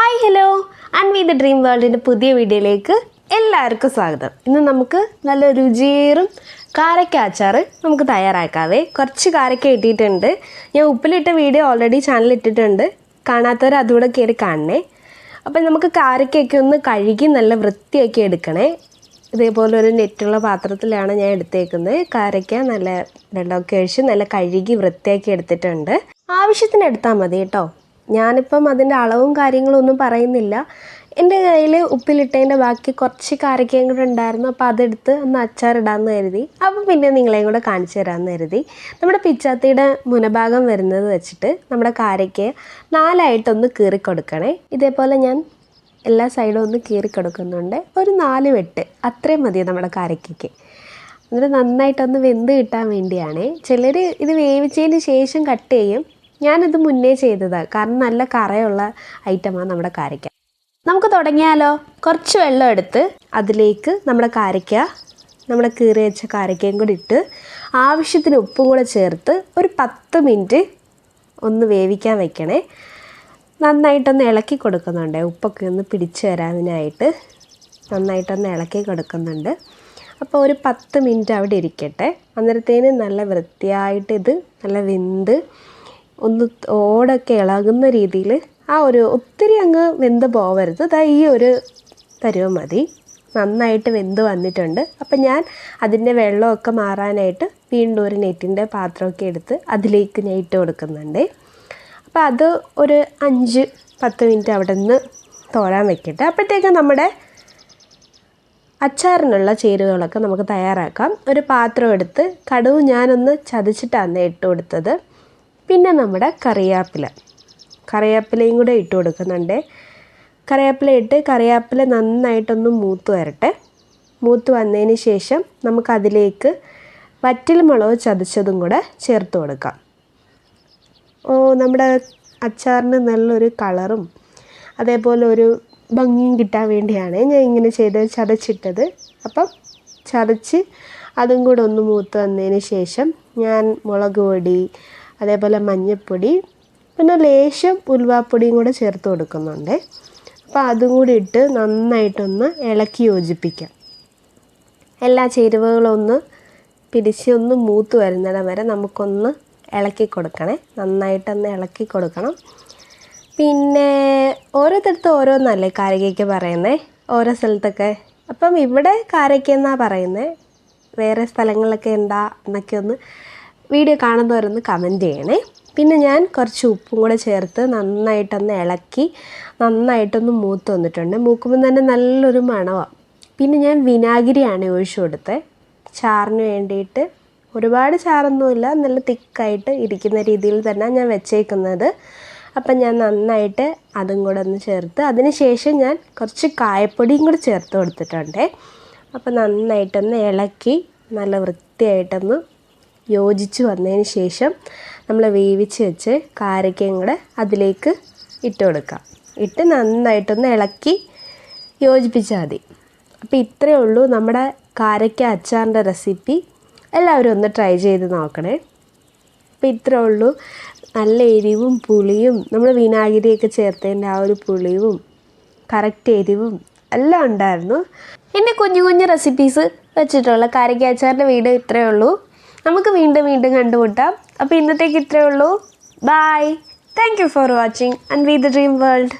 Hi hello and we the dream വേൾഡിന്റെ പുതിയ വീഡിയോയിലേക്ക് എല്ലാവർക്കും സ്വാഗതം. ഇന്ന് നമുക്ക് നല്ല രുചിയേറും കാരക്ക അച്ചാർ നമുക്ക് തയ്യാറാക്കാവേ. കുറച്ച് കാരക്ക ഇട്ടിട്ടുണ്ട് ഞാൻ ഉപ്പിലിട്ട വീഡിയോ ഓൾറെഡി ചാനൽ ഇട്ടിട്ടുണ്ട്. കാണാത്തവർ അതുകൂടെ കയറി കാണണേ. അപ്പം നമുക്ക് കാരക്കയൊക്കെ ഒന്ന് കഴുകി നല്ല വൃത്തിയാക്കി എടുക്കണേ. ഇതേപോലെ ഒരു നെറ്റുള്ള പാത്രത്തിലാണ് ഞാൻ എടുത്തേക്കുന്നത്. കാരക്ക നല്ല വെള്ളമൊക്കെ ഒഴിച്ച് നല്ല കഴുകി വൃത്തിയാക്കി എടുത്തിട്ടുണ്ട്. ആവശ്യത്തിന് എടുത്താൽ മതി കേട്ടോ. ഞാനിപ്പം അതിന്റെ അളവും കാര്യങ്ങളും ഒന്നും പറയുന്നില്ല. എന്റെ കയ്യിൽ ഉപ്പിലിട്ടതിന്റെ ബാക്കി കുറച്ച് കാരക്കയും കൂടെ ഉണ്ടായിരുന്നു. അപ്പോൾ അതെടുത്ത് ഒന്ന് അച്ചാറിടാമെന്ന് കരുതി. അപ്പോൾ പിന്നെ നിങ്ങളെയും കൂടെ കാണിച്ചു തരാമെന്ന് കരുതി. നമ്മുടെ പിച്ചാത്തിയുടെ മുനഭാഗം വരുന്നത് വെച്ചിട്ട് നമ്മുടെ കാരയ്ക്ക് നാലായിട്ടൊന്ന് കീറി കൊടുക്കണേ. ഇതേപോലെ ഞാൻ എല്ലാ സൈഡും ഒന്ന് കീറി കൊടുക്കുന്നുണ്ട്. ഒരു നാല് വെട്ട്. അത്രയും മതി നമ്മുടെ കാരക്കയ്ക്ക് എന്നിട്ട് നന്നായിട്ടൊന്ന് വെന്ത് കിട്ടാൻ വേണ്ടിയാണ്. ചിലർ ഇത് വേവിച്ചതിന് ശേഷം കട്ട് ചെയ്യും. ഞാനിത് മുന്നേ ചെയ്തതാണ് കാരണം നല്ല കറയുള്ള ഐറ്റമാണ് നമ്മുടെ കാരയ്ക്ക. നമുക്ക് തുടങ്ങിയാലോ? കുറച്ച് വെള്ളം എടുത്ത് അതിലേക്ക് നമ്മുടെ കാരയ്ക്ക നമ്മുടെ കീറി വെച്ച കാരയ്ക്കയും കൂടി ഇട്ട് ആവശ്യത്തിന് ഉപ്പും കൂടെ ചേർത്ത് ഒരു പത്ത് മിനിറ്റ് ഒന്ന് വേവിക്കാൻ വെക്കണേ. നന്നായിട്ടൊന്ന് ഇളക്കി കൊടുക്കുന്നുണ്ട്. ഉപ്പൊക്കെ ഒന്ന് പിടിച്ചു വരാനായിട്ട് നന്നായിട്ടൊന്ന് ഇളക്കി കൊടുക്കുന്നുണ്ട്. അപ്പോൾ ഒരു പത്ത് മിനിറ്റ് അവിടെ ഇരിക്കട്ടെ. അന്നേരത്തേന് നല്ല വൃത്തിയായിട്ട് ഇത് നല്ല വെന്ത് ഒന്ന് ഓടൊക്കെ ഇളകുന്ന രീതിയിൽ ആ ഒരു ഒത്തിരി അങ്ങ് വെന്ത് പോവരുത്. ദാ ഈ ഒരു പരുവം മതി. നന്നായിട്ട് വെന്ത് വന്നിട്ടുണ്ട്. അപ്പം ഞാൻ അതിന്റെ വെള്ളമൊക്കെ മാറാനായിട്ട് വീണ്ടും ഒരു നെറ്റിന്റെ പാത്രമൊക്കെ എടുത്ത് അതിലേക്ക് ഞാൻ ഇട്ട് കൊടുക്കുന്നുണ്ട്. അപ്പോൾ അത് ഒരു അഞ്ച് പത്ത് മിനിറ്റ് അവിടെ നിന്ന് തോരാൻ വെക്കട്ടെ. അപ്പോഴത്തേക്കും നമ്മുടെ അച്ചാറിനുള്ള ചേരുവകളൊക്കെ നമുക്ക് തയ്യാറാക്കാം. ഒരു പാത്രം എടുത്ത് കടുവ് ഞാനൊന്ന് ചതച്ചിട്ടാണ് ഇട്ട് കൊടുത്തത്. പിന്നെ നമ്മുടെ കറിയാപ്പില കറിയാപ്പിലയും കൂടെ ഇട്ട് കൊടുക്കുന്നുണ്ട്. കറിയാപ്പില ഇട്ട് കറിയാപ്പില നന്നായിട്ടൊന്ന് മൂത്ത് വരട്ടെ. മൂത്ത് വന്നതിന് ശേഷം നമുക്കതിലേക്ക് വറ്റൽ മുളക് ചതച്ചതും കൂടെ ചേർത്ത് കൊടുക്കാം. ഓ നമ്മുടെ അച്ചാറിന് നല്ലൊരു കളറും അതേപോലെ ഒരു ഭംഗിയും കിട്ടാൻ വേണ്ടിയാണ് ഞാൻ ഇങ്ങനെ ചെയ്ത് ചതച്ചിട്ടത്. അപ്പം ചതച്ച് അതും കൂടെ ഒന്ന് മൂത്ത് വന്നതിന് ശേഷം ഞാൻ മുളക് പൊടി അതേപോലെ മഞ്ഞൾപ്പൊടി പിന്നെ ലേശം ഉലുവാപ്പൊടിയും കൂടെ ചേർത്ത് കൊടുക്കുന്നുണ്ട്. അപ്പോൾ അതും കൂടി ഇട്ട് നന്നായിട്ടൊന്ന് ഇളക്കി യോജിപ്പിക്കാം. എല്ലാ ചേരുവകളും ഒന്ന് പിടിച്ച് ഒന്ന് മൂത്ത് വരുന്നിടം വരെ നമുക്കൊന്ന് ഇളക്കി കൊടുക്കണേ. നന്നായിട്ടൊന്ന് ഇളക്കി കൊടുക്കണം. പിന്നെ ഓരോരുത്തരത്ത് ഓരോന്നല്ലേ കാരക്കയ്ക്ക് പറയുന്നത് ഓരോ സ്ഥലത്തൊക്കെ. അപ്പം ഇവിടെ കാരയ്ക്കെന്നാണ് പറയുന്നത് വേറെ സ്ഥലങ്ങളിലൊക്കെ എന്താ? എന്നൊക്കെ ഒന്ന് വീഡിയോ കാണുന്നവരൊന്ന് കമന്റ് ചെയ്യണേ. പിന്നെ ഞാൻ കുറച്ച് ഉപ്പും കൂടെ ചേർത്ത് നന്നായിട്ടൊന്ന് ഇളക്കി നന്നായിട്ടൊന്ന് മൂത്ത് വന്നിട്ടുണ്ട്. മൂക്കുമ്പോൾ തന്നെ നല്ലൊരു മണമാണ് പിന്നെ ഞാൻ വിനാഗിരിയാണ് ഒഴിച്ചു കൊടുത്തത് ചാറിന് വേണ്ടിയിട്ട് ഒരുപാട് ചാറൊന്നുമില്ല നല്ല തിക്കായിട്ട് ഇരിക്കുന്ന രീതിയിൽ തന്നെ ഞാൻ വെച്ചേക്കുന്നത്. അപ്പം ഞാൻ നന്നായിട്ട് അതും കൂടെ ഒന്ന് ചേർത്ത് അതിന് ശേഷം ഞാൻ കുറച്ച് കായപ്പൊടിയും കൂടെ ചേർത്ത് കൊടുത്തിട്ടുണ്ട്. അപ്പം നന്നായിട്ടൊന്ന് ഇളക്കി നല്ല വൃത്തിയായിട്ടൊന്ന് യോജിച്ച് വന്നതിന് ശേഷം നമ്മൾ വേവിച്ച് വെച്ച് കാരക്കയും കൂടെ അതിലേക്ക് ഇട്ട് കൊടുക്കാം. ഇട്ട് നന്നായിട്ടൊന്ന് ഇളക്കി യോജിപ്പിച്ചാൽ മതി. അപ്പോൾ ഇത്രയേ ഉള്ളൂ നമ്മുടെ കാരക്ക അച്ചാറിന്റെ റെസിപ്പി. എല്ലാവരും ഒന്ന് ട്രൈ ചെയ്ത് നോക്കണേ. അപ്പോൾ ഇത്രയേ ഉള്ളൂ. നല്ല എരിവും പുളിയും നമ്മൾ വിനാഗിരിയൊക്കെ ചേർത്തതിന്റെ ആ ഒരു പുളിയും കറക്റ്റ് എരിവും എല്ലാം ഉണ്ടായിരുന്നു. എന്റെ കുഞ്ഞു കുഞ്ഞു റെസിപ്പീസ് വെച്ചിട്ടുള്ള കാരക്ക അച്ചാറിന്റെ വീഡിയോ ഇത്രയേ ഉള്ളൂ. നമുക്ക് വീണ്ടും വീണ്ടും കണ്ടുമുട്ടാം. അപ്പോൾ ഇന്നത്തേക്ക് ഇത്രയേ ഉള്ളൂ. Bye thank you for watching and we the dream world